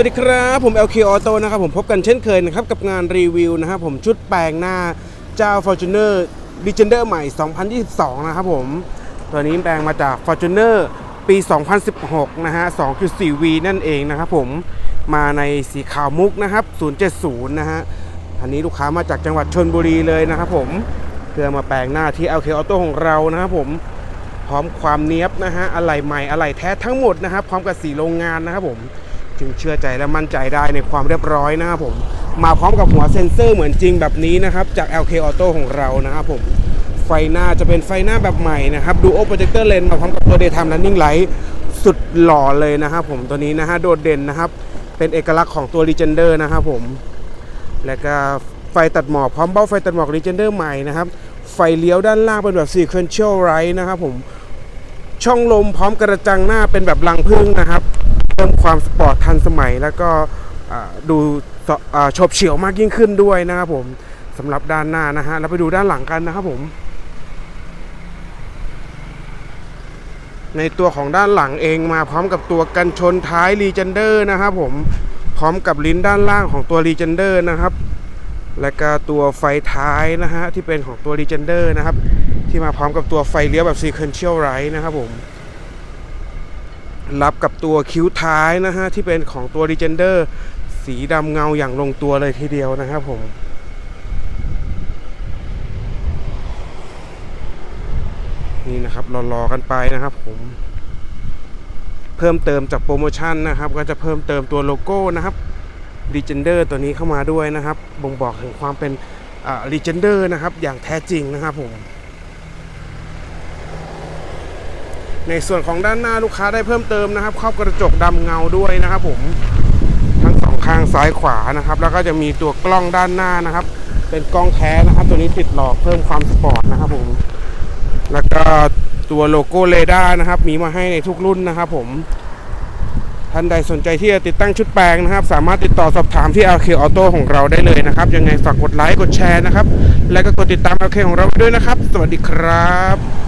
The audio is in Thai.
วัสดีครับ ผม LK Auto นะครับผมพบกันเช่นเคยนะครับ กับงานรีวิวนะครับผมชุดแปลงหน้าเจ้า Fortuner Legender ใหม่ 2022 นะครับผม ตัวนี้แปลงมาจาก Fortuner ปี 2016 นะฮะ 2.4V นั่นเองนะครับผมมาในสีขาวมุกนะครับ 070 นะฮะอันนี้ลูกค้ามาจากจังหวัดชนบุรีเลยนะครับผมเพื่อมาแปลงหน้าที่ LK Auto ของเรานะครับผมพร้อมความเนี้ยบนะฮะอะไหล่ใหม่อะไหล่แท้ทั้งหมดนะครับพร้อมกับสีโรงงานนะครับผม จึงเชื่อใจและมั่นใจได้ในความเรียบร้อยนะครับผม มาพร้อมกับหัวเซ็นเซอร์เหมือนจริงแบบนี้นะครับ จาก LK Auto ของเรานะครับผมไฟหน้าจะเป็นไฟหน้าแบบใหม่นะครับ Duo Projector Lens มาพร้อมกับตัว Daytime Running Light สุดหล่อเลยนะครับผมตัวนี้นะฮะโดดเด่นนะครับเป็นเอกลักษณ์ของตัว Legender นะครับผม แล้วก็ไฟตัดหมอกพร้อมเบ้าไฟตัดหมอก Legender ใหม่นะครับ ไฟเลี้ยวด้านล่างเป็นแบบ Sequential Light นะครับผมช่องลมพร้อมกระจังหน้าเป็นแบบรังพึ่งนะครับ เพิ่มความสปอร์ตทันสมัย แล้วก็ดูสอ่าฉบเฉียวมากยิ่งขึ้นด้วยนะครับผมสำหรับด้านหน้านะฮะเราไปดูด้านหลังกันนะครับผม ในตัวของด้านหลังเองมาพร้อมกับตัวกันชนท้ายรีเจนเดอร์นะครับผมพร้อมกับลิ้นด้านล่างของตัวรีเจนเดอร์นะครับ และก็ตัวไฟท้ายนะฮะที่เป็นของตัว Legender นะครับ ที่มาพร้อมกับตัวไฟเลี้ยวแบบ Sequential Light นะครับผม รับกับตัวคิ้วท้ายนะฮะ ที่เป็นของตัว Legender สีดำเงาอย่างลงตัวเลยทีเดียวนะครับผมนี่นะครับรอๆกันไปนะครับผมเพิ่มเติมจากโปรโมชั่นนะครับ ก็จะเพิ่มเติมตัวโลโก้นะครับ Legender ตัวนี้เข้ามาด้วยนะครับ บ่งบอกถึงความเป็นอ่า Legender นะครับ อย่างแท้จริงนะครับผม ในส่วนของด้านหน้าลูกค้าได้เพิ่มเติมนะครับครอบกระจกดำเงาด้วยนะครับผมทั้งสองข้างซ้ายขวานะครับ แล้วก็จะมีตัวกล้องด้านหน้านะครับ เป็นกล้องแท้นะครับ ตัวนี้ติดหลอกเพิ่มความสปอร์ตนะครับผมแล้วก็ตัวโลโก้เรดาร์นะครับ มีมาให้ในทุกรุ่นนะครับผมท่านใดสนใจที่จะติดตั้งชุดแปลงนะครับ สามารถติดต่อสอบถามที่ LK Auto ของเราได้เลยนะครับ ยังไงฝากกดไลค์กดแชร์นะครับ และก็กดติดตาม LK ของเราด้วยนะครับ สวัสดีครับ